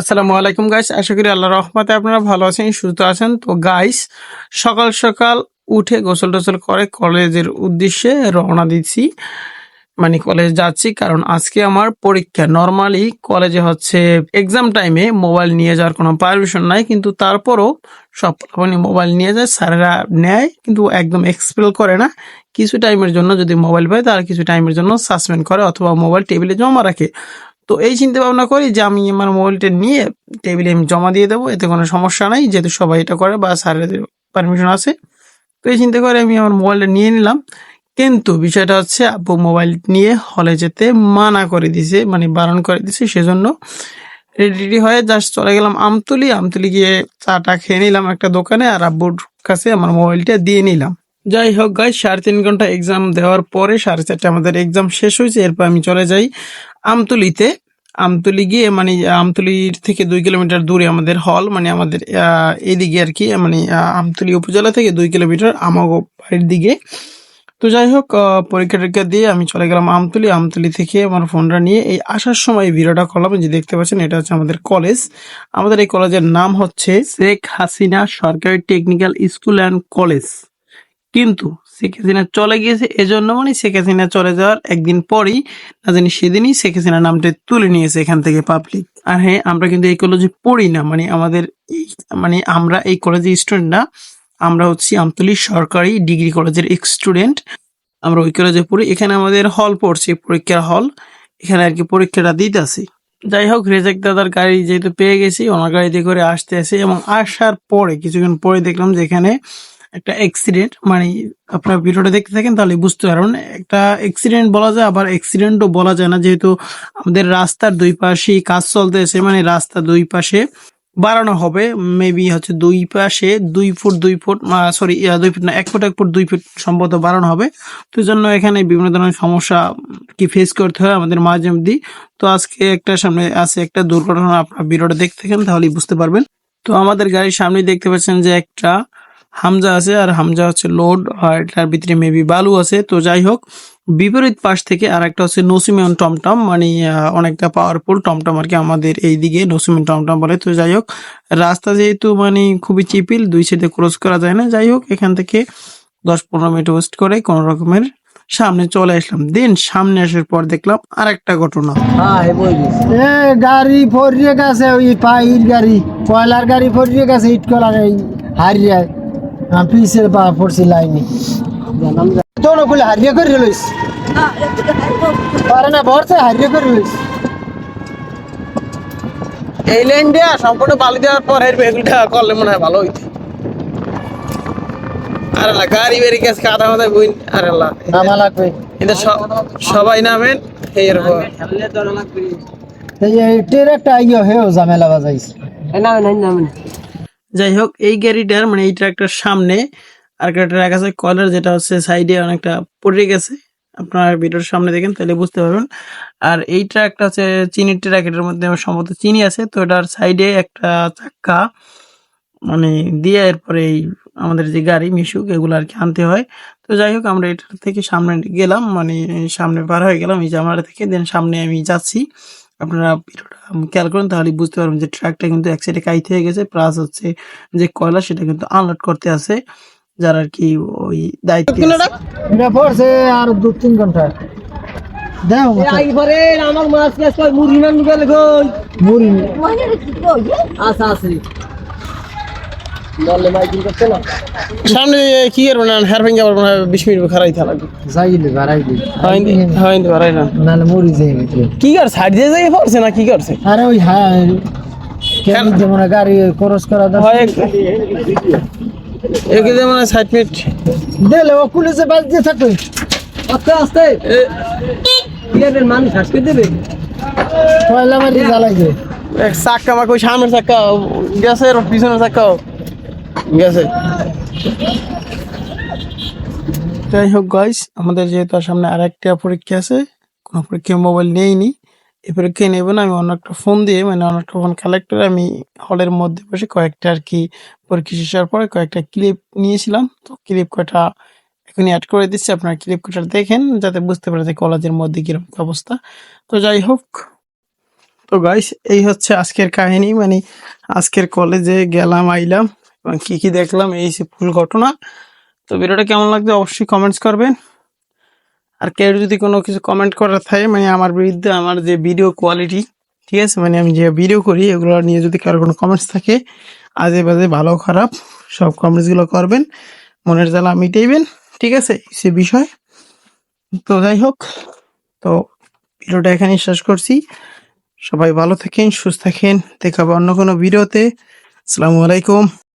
আসসালামু আলাইকুম গাইস আশা করি আল্লাহ রহমতে আপনারা ভালো আছেন, সুস্থ আছেন। তো গাইস সকাল সকাল উঠে গোসল টোসল করে কলেজের উদ্দেশ্যে রওনা দিচ্ছি। মানে কলেজ যাচ্ছি কারণ আজকে আমার পরীক্ষা। নর্মালি কলেজে হচ্ছে এক্সাম টাইমে মোবাইল নিয়ে যাওয়ার কোনো পারমিশন নাই, কিন্তু তারপরও সব মানে মোবাইল নিয়ে যায়, স্যারেরা নেয়, কিন্তু একদম এক্সপেল করে না। কিছু টাইমের জন্য যদি মোবাইল পায়, তার কিছু টাইমের জন্য সাসপেন্ড করে অথবা মোবাইল টেবিলে জমা রাখে। তো এই চিন্তা ভাবনা করি যে আমি আমার মোবাইলটা নিয়ে টেবিলে আমি জমা দিয়ে দেবো, এতে কোনো সমস্যা নাই, যেহেতু সবাই এটা করে বা স্যারের পারমিশন আছে। তো এই চিন্তা করে আমি আমার মোবাইলটা নিয়ে নিলাম। কিন্তু বিষয়টা হচ্ছে, আব্বু মোবাইল নিয়ে হলে যেতে মানা করে দিছে মানে বারণ করে দিছে, সেজন্য রেডি রেডি হয়ে জাস্ট চলে গেলাম আমতলি। আমতলি গিয়ে চাটা খেয়ে নিলাম একটা দোকানে আর আব্বুর কাছে আমার মোবাইলটা দিয়ে নিলাম। যাই হোক গাই সাড়ে তিন ঘণ্টা এক্সাম দেওয়ার পরে সাড়ে চারটে আমাদের এক্সাম শেষ হয়েছে, এরপর আমি চলে যাই আমতলিতে, আমতলি গিয়ে মানে আমতলির থেকে দুই কিলোমিটার দূরে আমাদের হল মানে আমাদের এদিকে আর কি মানে আমতলি উপজেলা থেকে দুই কিলোমিটার আমাগো বাড়ির দিকে। তো যাই হোক পরীক্ষা টরীক্ষা দিয়ে আমি চলে গেলাম আমতলি। আমতলি থেকে আমার ফোনটা নিয়ে এই আসার সময় ভিডিওটা করলাম যে দেখতে পাচ্ছেন, এটা হচ্ছে আমাদের কলেজ। আমাদের এই কলেজের নাম হচ্ছে শেখ হাসিনা সরকারি টেকনিক্যাল স্কুল অ্যান্ড কলেজ। কিন্তু শেখ হাসিনা চলে গিয়েছে এজন্য মানে শেখ হাসিনা চলে যাওয়ার একদিন পরেই, না জানি সেদিনই শেখ হাসিনা নামটা তুলে নিয়েছে এখান থেকে পাবলিক আর হ্যাঁ আমরা কিন্তু এই কলেজে পড়ি না মানে আমাদের মানে আমরা এই কলেজের স্টুডেন্ট না, আমরা হচ্ছি আমতলী সরকারি ডিগ্রি কলেজের স্টুডেন্ট আমরা ওই কলেজে পড়ি, এখানে আমাদের হল পড়ছে, পরীক্ষার হল এখানে আর কি পরীক্ষাটা দিতে আসি যাই হোক, রেজাক দাদার গাড়ি যেহেতু পেয়ে গেছি, ওনার গাড়িতে করে আসতে আসি এবং আসার পরে, কিছুক্ষণ পরে দেখলাম যে এখানে একটা অ্যাক্সিডেন্ট মানে আপনার ভিডিওটা দেখতে থাকেন তাহলে বুঝতে পারবেন। একটা অ্যাক্সিডেন্ট বলা যায়, আবার অ্যাক্সিডেন্টও বলা যায় না, যেহেতু আমাদের রাস্তার দুই পাশেই কাজ চলতেছে মানে রাস্তা দুই পাশে বাড়ানো হবে। মেবি হচ্ছে দুই পাশে দুই ফুট দুই ফুট সরি দুই ফুট না, এক ফুট এক ফুট, দুই ফুট সম্ভবত বাড়ানো হবে। তো জন্য এখানে বিভিন্ন ধরনের সমস্যা কি ফেস করতে হয় আমাদের মাঝে মধ্যে। তো আজকে একটা সামনে আছে একটা দুর্ঘটনা, আপনার ভিডিওটা দেখতে থাকেন তাহলেই বুঝতে পারবেন। তো আমাদের গাড়ির সামনে দেখতে পাচ্ছেন যে একটা হামজা আছে আর হামজা হচ্ছে লোড আর এটার ভিতরে মেবি বালু আছে। তো যাই হোক বিপরীত পাশ থেকে আর একটা হচ্ছে নসিমিয়ন টমটম মানে অনেকটা পাওয়ারফুল টমটম আর কি আমাদের এইদিকে নসিমিয়ন টমটম বলে। তো যাই হোক রাস্তা যেহেতু মানে খুবই চিপিল দুই সাইডে ক্রস করা যায় না। যাই হোক এখান থেকে দশ পনেরো মিনিট ওয়েস্ট করে কোনো রকমের সামনে চলে আসলাম। দিন সামনে আসার পর দেখলাম আর একটা ঘটনা এ গাড়ি ফরিয়ে গেছে ওই পাইর গাড়ি। কয়লার গাড়ি ফরিয়ে গেছে ইট কলার এই হারিয়ে। পিছে পা পড়ছি লাইনে। তোর হারিয়ে করে লইস পারে না ভরছে হারিয়ে করে লইস এই লাইন দেওয়া সম্পূর্ণ বালি দেওয়ার পর এর বেগুলটা করলে মনে হয় ভালো হইতো। আরে না গাড়ি বেরিয়ে গেছে কাদা মাথায় বই আরে আল্লাহ নামা লাগবে কিন্তু সবাই নামেন এরপর এই টের একটা ইয়ে হেও ঝামেলা বাজাইছে। যাই হোক এই গাড়িটার মানে এই ট্রাকটার সামনে আর একটা ট্রাক আছে, কলার, যেটা হচ্ছে সাইডে অনেকটা পড়ে গেছে। আপনার ভিডিওর সামনে দেখেন, তাহলে বুঝতে পারবেন। আর এই ট্রাকটা হচ্ছে চিনির ট্রাক, এটার মধ্যে সম্ভবত চিনি আছে। তো এটার সাইডে একটা চাক্কা মানে দিয়ে এরপরে এই আমাদের যে গাড়ি, মিশুক, এগুলো আর কি আনতে হয়। তো যাই হোক আমরা এটা থেকে সামনে গেলাম মানে সামনে পার হয়ে গেলাম, এই জামাটা থেকে, দেন সামনে আমি যাচ্ছি। আপনারা ভিডিওটা খেয়াল করেন তাহলে বুঝতে পারবেন যে ট্রাকটা কিন্তু এক সাইডে কাইতে হয়ে গেছে প্লাস হচ্ছে যে কয়লা সেটা কিন্তু আনলোড করতে আছে যারা আর কি ওই দায়িত্ব এটা পড়ছে আর দু তিন ঘণ্টা। দাও আমার মাছ মান মুড়ি আচ্ছা আছে বললে মাইকিং করতে না সামনে কি করব না হেয়ার পারব না বিশ মিনিট খারাই থাকা লাগবে যাইলে বাড়াইলে হয়নি হয়নি বাড়াই না নাহলে মরি যাই কি কর সাইড দিয়ে যাই পড়ছে না কি করছে? আরে ওই হ্যাঁ। কেন যেমন গাড়ি ক্রস করা হয় একে যে মানে সাইড মিনিট। দিলে ও পুলিশে বাজ দিয়ে থাকবে। আস্তে আস্তে। মানুষ হাসকে দেবে। কয়লা মারি জ্বালাইছে। এক চাক্কা আমাকে সামনের চাক্কা গেছে আর পিছনের চাক্কা যাই হোক গাইস আমাদের যেহেতু সামনে আর একটা পরীক্ষা আছে, কোনো পরীক্ষায় মোবাইল নেইনি। এই পরীক্ষায় নেব না, আমি অন্য একটা ফোন দিয়ে মানে অন্য একটা ফোন কালেক্ট করে আমি হলের মধ্যে বসে কয়েকটা আর কি পরীক্ষা শেষ হওয়ার পরে কয়েকটা ক্লিপ নিয়েছিলাম। তো ক্লিপ কয়টা এখনই অ্যাড করে দিচ্ছি, আপনারা ক্লিপ কয়টা দেখেন, যাতে বুঝতে পারে যে কলেজের মধ্যে কীরকম অবস্থা। তো যাই হোক, তো গাইস এই হচ্ছে আজকের কাহিনী মানে আজকের কলেজে গেলাম, আইলাম। এবং কি কি দেখলাম, এই সে ফুল ঘটনা। তো ভিডিওটা কেমন লাগছে অবশ্যই কমেন্টস করবেন। আর কেউ যদি কোনো কিছু কমেন্ট করার থাকে মানে আমার বিরুদ্ধে আমার যে ভিডিও কোয়ালিটি ঠিক আছে? মানে আমি যে ভিডিও করি, এগুলো নিয়ে যদি কারও কোনো কমেন্টস থাকে, আজে বাজে ভালো, খারাপ, সব কমেন্টসগুলো করবেন। মনের জ্বালা মিটাইবেন, ঠিক আছে? সে বিষয়। তো যাই হোক, তো ভিডিওটা এখানেই শেষ করছি। সবাই ভালো থাকেন, সুস্থ থাকেন। দেখাবো অন্য কোনো ভিডিওতে। আসসালামু আলাইকুম।